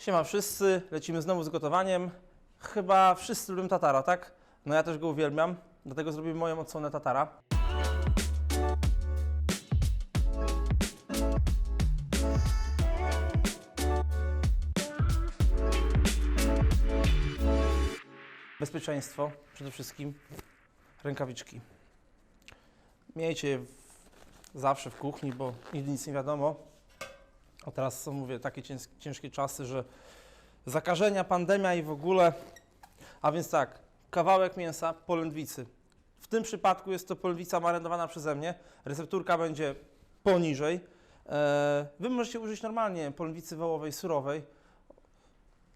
Siema wszyscy, lecimy znowu z gotowaniem. Chyba wszyscy lubią tatara, tak? No ja też go uwielbiam, dlatego zrobimy moją odsłonę tatara. Bezpieczeństwo przede wszystkim, rękawiczki. Miejcie je zawsze w kuchni, bo nigdy nic nie wiadomo. A teraz są, mówię, takie cięż, ciężkie czasy, że zakażenia, pandemia i w ogóle. A więc tak, kawałek mięsa, polędwicy. W tym przypadku jest to polędwica marynowana przeze mnie. Recepturka będzie poniżej. E, Wy możecie użyć normalnie polędwicy wołowej, surowej.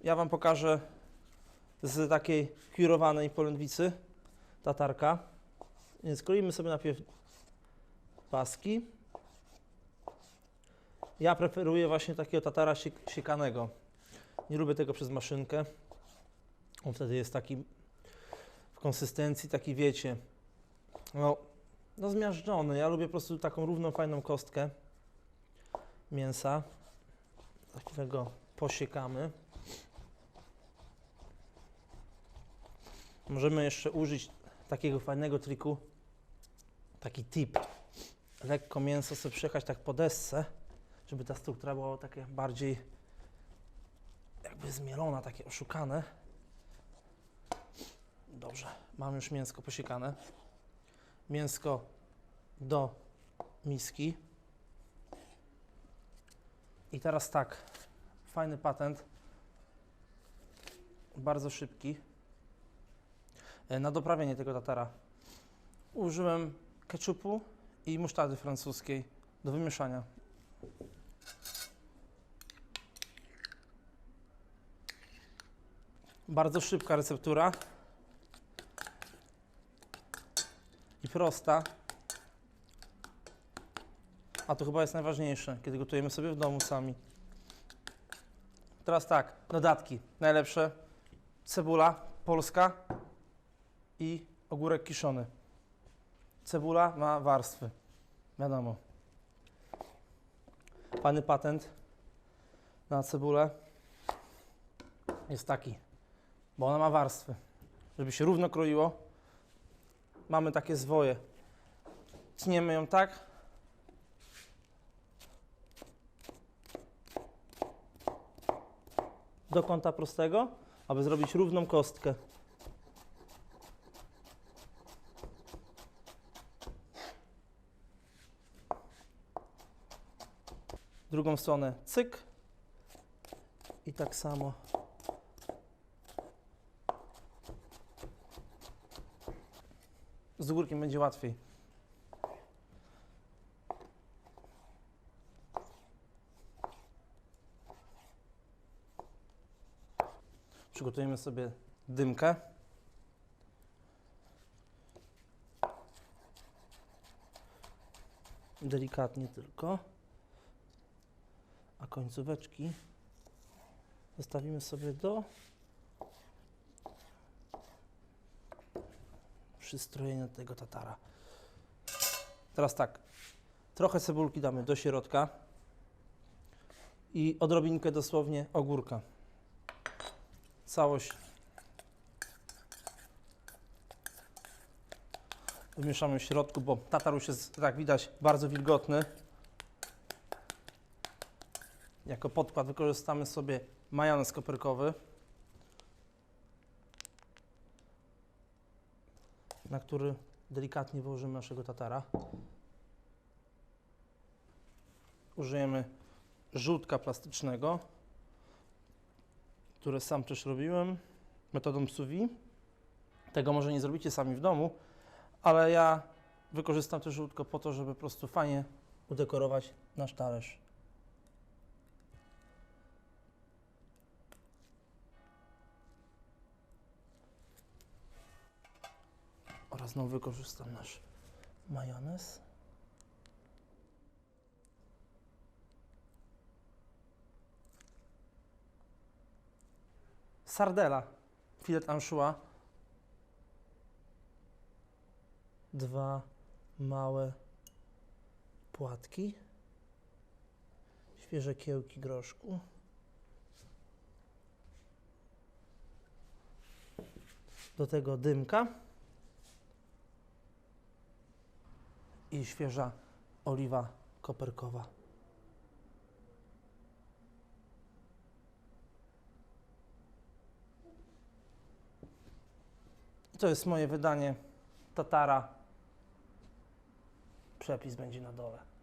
Ja Wam pokażę z takiej kurowanej polędwicy tatarka. Więc kroimy sobie najpierw paski. Ja preferuję właśnie takiego tatara siek- siekanego. Nie lubię tego przez maszynkę. On wtedy jest taki w konsystencji, taki wiecie, no, no zmiażdżony. Ja lubię po prostu taką równą, fajną kostkę mięsa. Za chwilę go posiekamy. Możemy jeszcze użyć takiego fajnego triku, taki tip. Lekko mięso sobie przejechać tak po desce, żeby ta struktura była takie bardziej jakby zmielona, takie oszukane. Dobrze, mam już mięsko posiekane. Mięsko do miski. I teraz tak, fajny patent, bardzo szybki. E, Na doprawienie tego tatara użyłem ketchupu i musztardy francuskiej do wymieszania. Bardzo szybka receptura i prosta. A to chyba jest najważniejsze, kiedy gotujemy sobie w domu sami. Teraz tak, dodatki. Najlepsze cebula polska i ogórek kiszony. Cebula ma warstwy, wiadomo. Fajny patent na cebulę jest taki, bo ona ma warstwy. Żeby się równo kroiło, mamy takie zwoje. Tniemy ją tak. Do kąta prostego, aby zrobić równą kostkę. drugą stronę cyk i tak samo z górkiem będzie łatwiej. Przygotujemy sobie dymkę. Delikatnie tylko a końcóweczki zostawimy sobie do przystrojenia tego tatara. Teraz tak, trochę cebulki damy do środka i odrobinkę dosłownie ogórka. Całość wymieszamy w środku, bo tatar już jest, jak widać, bardzo wilgotny. Jako podkład wykorzystamy sobie majonez koperkowy, na który delikatnie wyłożymy naszego tatara. Użyjemy żółtka plastycznego, które sam też robiłem metodą vide. Tego może nie zrobicie sami w domu, ale ja wykorzystam to żółtko po to, żeby po prostu fajnie udekorować nasz talerz. Dobra, znowu wykorzystam nasz majonez. Sardela, filet anchois. Dwa małe płatki. Świeże kiełki groszku. Do tego dymka. I świeża oliwa koperkowa. To jest moje wydanie Tatara. Przepis będzie na dole.